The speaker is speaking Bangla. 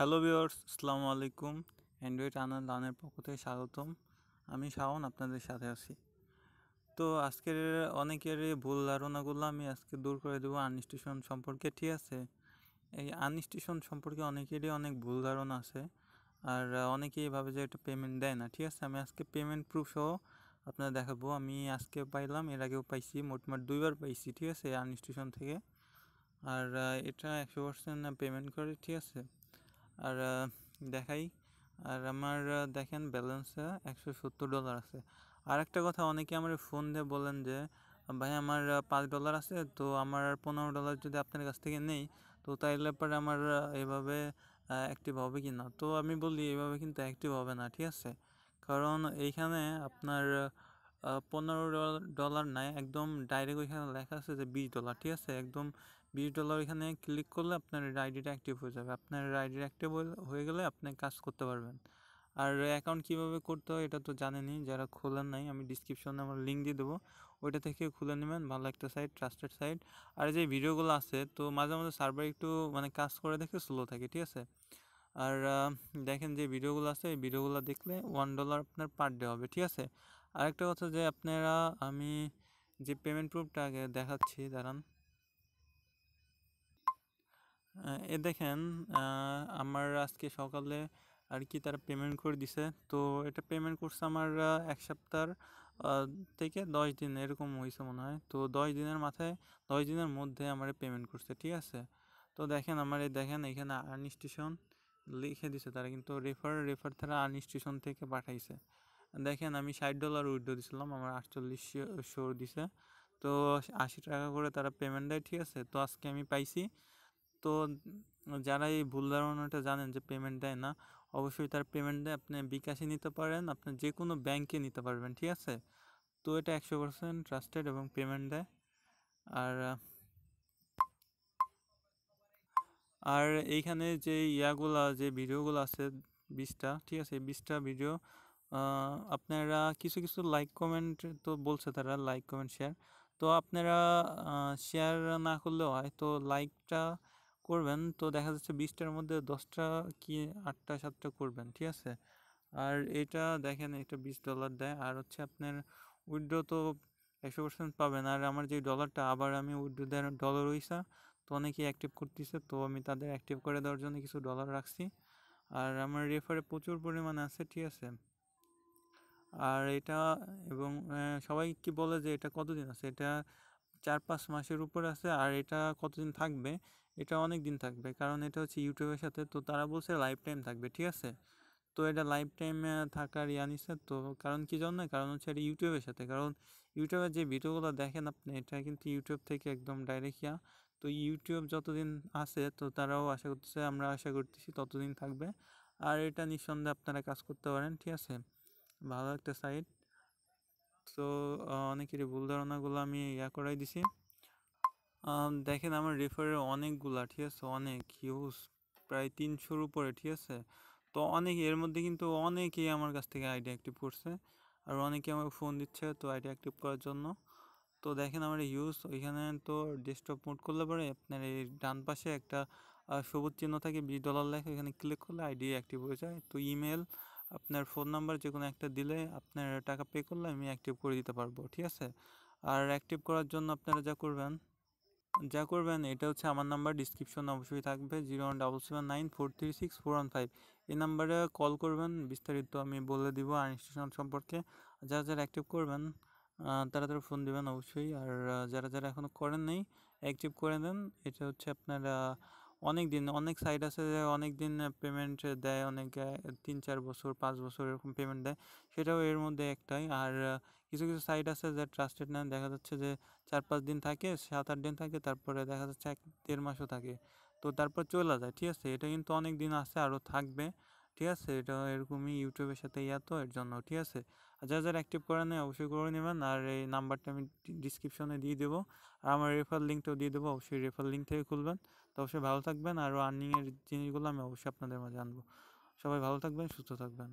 হ্যালো ভিউয়ার্স, আসসালামু আলাইকুম। অ্যান্ড্রয়েড আনের পক্ষ থেকে স্বাগতম। আমি শাওন, আপনাদের সাথে আছি। তো আজকের অনেকের ভুল ধারণাগুলো আমি আজকে দূর করে দেবো। আনস্টেশন সম্পর্কে ঠিক আছে? এই আনস্টেশন সম্পর্কে অনেকেরই অনেক ভুল ধারণা আছে। আর অনেকেই ভাবে যে এটা পেমেন্ট দেয় না, ঠিক আছে? আমি আজকে পেমেন্ট প্রুফ সহ আপনারা দেখাবো। আমি আজকে পাইলাম, এর আগেও পাইছি, মোটমাট দুইবার পাইছি, ঠিক আছে? আনস্টেশন থেকে। আর এটা একশো পার্সেন্ট পেমেন্ট করে, ঠিক আছে? আর দেখাই। আর আমার দেখেন ব্যালেন্সে একশো সত্তর ডলার আছে। আর একটা কথা, অনেকে আমার ফোন দিয়ে বলেন যে, ভাই, আমার পাঁচ ডলার আছে, তো আমার পনেরো ডলার যদি আপনার কাছ থেকে নেই, তো তাইলে পরে আমার এভাবে অ্যাক্টিভ হবে কি না? তো আমি বলি, এভাবে কিন্তু অ্যাক্টিভ হবে না, ঠিক আছে? কারণ এইখানে আপনার পনেরো ডলার নাই, একদম ডাইরেক্ট ওইখানে লেখা আছে যে বিশ ডলার ঠিক আছে? একদম বিশ ডলার এখানে ক্লিক করলে আপনার আইডিটা অ্যাক্টিভ হয়ে যাবে। আপনার আইডি অ্যাক্টিভ হয়ে গেলে আপনি কাজ করতে পারবেন। আর অ্যাকাউন্ট কীভাবে করতে হয় এটা তো জানেনই, যারা খোলেন নাই, আমি ডিসক্রিপশনে আমার লিঙ্ক দিয়ে দেবো। ওইটা থেকে খুলে নেবেন, ভালো একটা সাইট ট্রাস্টেড সাইট আর যে ভিডিওগুলো আছে, তো মাঝে মাঝে সার্ভার একটু মানে কাজ করে দেখে স্লো থাকে, ঠিক আছে? আর দেখেন যে ভিডিওগুলো আছে, এই ভিডিওগুলো দেখলে ওয়ান ডলার আপনার পার ডে হবে, ঠিক আছে? আরেকটা কথা যে আপনারা, আমি যে পেমেন্ট প্রুফটা আগে দেখাচ্ছি, দাঁড়ান। এ দেখেন আমার আজকে সকালে আর কি তারা পেমেন্ট করে দিছে। তো এটা পেমেন্ট করছে আমার এক সপ্তাহ থেকে দশ দিন, এরকম হয়েছে মনে হয়। তো দশ দিনের মাথায়, দশ দিনের মধ্যে আমার পেমেন্ট করছে, ঠিক আছে? তো দেখেন, আমার এই দেখেন, এখানে আর্ন স্টেশন লিখে দিছে তারা, কিন্তু রেফার রেফার তারা আর্ন স্টেশন থেকে পাঠাইছে। দেখেন, আমি ষাট ডলার উইড্রো দিছিলাম, আমার আটচল্লিশ শো দিছে। তো আশি টাকা করে তারা পেমেন্ট দেয়, ঠিক আছে? তো আজকে আমি পাইছি। তো যারা এই ভুল ধারণাটা জানেন যে পেমেন্ট দেয় না, অবশ্যই তার পেমেন্ট দেয় আপনি বিকাশে নিতে পারেন, আপনি যে কোনো ব্যাংকে নিতে পারবেন, ঠিক আছে? তো এটা একশো পার্সেন্ট ট্রাস্টেড এবং পেমেন্ট দেয়। আর আর এইখানে যে ইয়াগুলা, যে ভিডিওগুলো আছে বিশটা, ঠিক আছে? এই বিশটা ভিডিও আপনারা কিছু কিছু লাইক কমেন্ট তো বলছে তারা লাইক কমেন্ট শেয়ার তো আপনারা শেয়ার না করলেও হয় তো লাইকটা করবেন তো দেখা যাচ্ছে বিশটার মধ্যে দশটা কি আটটা সাতটা করবেন ঠিক আছে? আর এটা দেখেন এটা বিশ ডলার দেয় আর হচ্ছে আপনার উইড্রো তো একশো পার্সেন্ট পাবেন। আর আমার যে ডলারটা আবার আমি উইড্রো দেওয়ার ডলার হইসা তো অনেকেই অ্যাক্টিভ করতেছে তো আমি তাদের অ্যাক্টিভ করে দেওয়ার জন্য কিছু ডলার রাখছি। আর আমার রেফারে প্রচুর পরিমাণে আছে ঠিক আছে? আর এটা এবং সবাই কি বলে যে এটা কতদিন আছে? এটা চার পাঁচ মাসের উপর আছে। আর এটা কতদিন থাকবে? এটা অনেক দিন থাকবে। কারণ এটা হচ্ছে ইউটিউবের সাথে তো তারা বলছে লাইফ টাইম থাকবে, ঠিক আছে? তো এটা লাইফ টাইম থাকার ইয়া নিচ্ছে তো কারণ কী জন্য? কারণ হচ্ছে এটা ইউটিউবের সাথে। কারণ ইউটিউবের যে ভিডিওগুলো দেখেন আপনি, এটা কিন্তু ইউটিউব থেকে একদম ডাইরেক্ট ইয়া। তো ইউটিউব যতদিন আছে তো তারাও আশা করতেছে, আমরা আশা করতেছি ততদিন থাকবে। আর এটা নিঃসন্দেহে আপনারা কাজ করতে পারেন, ঠিক আছে? ভালো একটা সাইট তো অনেকেরই ভুল ধারণাগুলো আমি ইয়া করাই দিছি। দেখেন আমার রেফারের অনেকগুলা, ঠিক আছে? অনেক হিউজ প্রায় তিনশোর উপরে, ঠিক আছে? তো অনেক, এর মধ্যে কিন্তু অনেকেই আমার কাছ থেকে আইডি অ্যাক্টিভ করছে। আর অনেকে আমাকে ফোন দিচ্ছে তো আইডি অ্যাক্টিভ করার জন্য। তো দেখেন আমার ইউজ ওইখানে তো ডেস্কটপ মোড করলে পরে আপনার এই ডান পাশে একটা সবুজ চিহ্ন থাকে, বিশ ডলার লেখা এখানে ক্লিক করলে আইডি অ্যাক্টিভ হয়ে যায়। তো ইমেল আপনার ফোন নাম্বার যে কোনো একটা দিলে আপনার টাকা পে করলে আমি অ্যাক্টিভ করে দিতে পারব, ঠিক আছে? আর অ্যাক্টিভ করার জন্য আপনারা যা করবেন যা করবেন এটা হচ্ছে আমার নাম্বার ডিসক্রিপশন অবশ্যই থাকবে zero one double seven nine four three six four one five এই নাম্বারে কল করবেন, বিস্তারিত আমি বলে দিব আনস্টেশন সম্পর্কে। যারা যারা অ্যাক্টিভ করবেন তারা তারা ফোন দেবেন অবশ্যই। আর যারা যারা এখনও করেন নেই অ্যাক্টিভ করে দেন, এটা হচ্ছে আপনারা অনেক দিন অনেক সাইট আছে যে অনেক দিন পেমেন্ট দেয়, অনেক তিন চার বছর, পাঁচ বছর এরকম পেমেন্ট দেয়। সেটাও এর মধ্যে একটাই। আর কিছু কিছু সাইট আছে যে ট্রাস্টেড না, দেখা যাচ্ছে যে চার পাঁচ দিন থাকে, সাত আট দিন থাকে, তারপরে দেখা যাচ্ছে এক দেড় মাসও থাকে। তো তারপর চলে যায়, ঠিক আছে? এটা কিন্তু অনেক দিন আছে, আরও থাকবে। ঠিক আছে, এটা এরকমই ইউটিউবের সাথে ইয়া তো, এর জন্য ঠিক আছে। আর যারা যারা অ্যাক্টিভ করে নেয় অবশ্যই করে নেবেন। আর এই নাম্বারটা আমি ডিসক্রিপশনে দিয়ে দেবো। আর আমার রেফার লিঙ্কটাও দিয়ে দেবো, অবশ্যই রেফার লিঙ্ক থেকে খুলবেন। তো অবশ্যই ভালো থাকবেন। আর আর্নিংয়ের জিনিসগুলো আমি অবশ্যই আপনাদের মাঝে আনব। সবাই ভালো থাকবেন, সুস্থ থাকবেন।